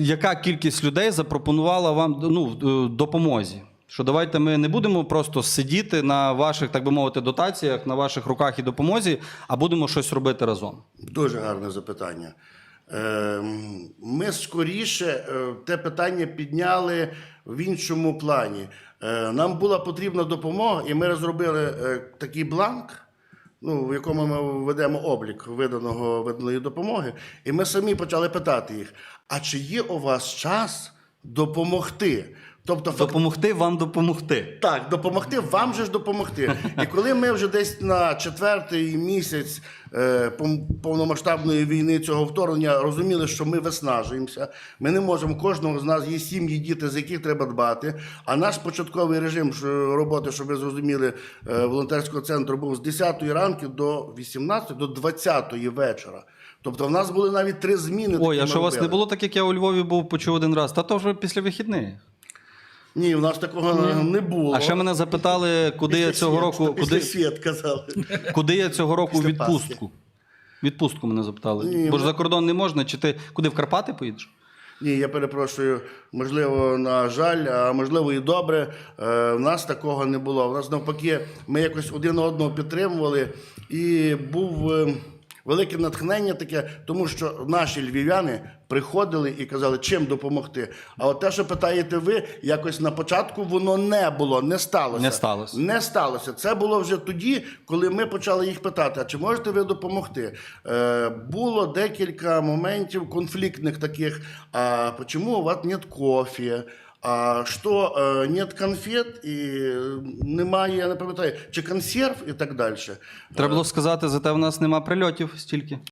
Яка кількість людей запропонувала вам ну, допомозі? Що давайте ми не будемо просто сидіти на ваших, так би мовити, дотаціях, на ваших руках і допомозі, а будемо щось робити разом. Дуже гарне запитання. Ем, Ми скоріше е, те питання підняли в іншому плані. Е, Нам була потрібна допомога, і ми розробили е, такий бланк, ну, в якому ми ведемо облік виданого виданої допомоги. І ми самі почали питати їх: а чи є у вас час допомогти? Тобто. Допомогти вам допомогти. Так, допомогти, вам же ж допомогти. І коли ми вже десь на четвертий місяць е, повномасштабної війни цього вторгнення розуміли, що ми виснажуємося, ми не можемо, кожного з нас є сім'ї, діти, за яких треба дбати. А наш початковий режим роботи, щоб ви зрозуміли, е, волонтерського центру був з 10 ранку до 18, до 20 вечора. Тобто в нас були навіть три зміни. Ой, а що у вас не було так, як я у Львові був, почув один раз? Та то вже після вихідних. Ні, в нас такого не було. А ще мене запитали, куди я цього свят, року, після куди, свят казали. куди я цього року Після Пасхи. відпустку. Відпустку мене запитали. Ні, Бо ж ми- за кордон не можна, чи ти куди в Карпати поїдеш? Ні, я перепрошую, можливо, на жаль, а можливо і добре. Е, в нас такого не було. У нас навпаки, ми якось один одного підтримували, і був е, велике натхнення таке, тому що наші львів'яни приходили і казали, чим допомогти. А от те, що питаєте ви, якось на початку воно не було, не сталося. Не сталося. Не сталося. Це було вже тоді, коли ми почали їх питати: а чи можете ви допомогти? Е, було декілька моментів конфліктних таких. А чому у вас нет кофе? А що е, нет конфет і е, немає, я не пам'ятаю, чи консерв і так далі. Треба було сказати, зате в нас нема прильотів стільки.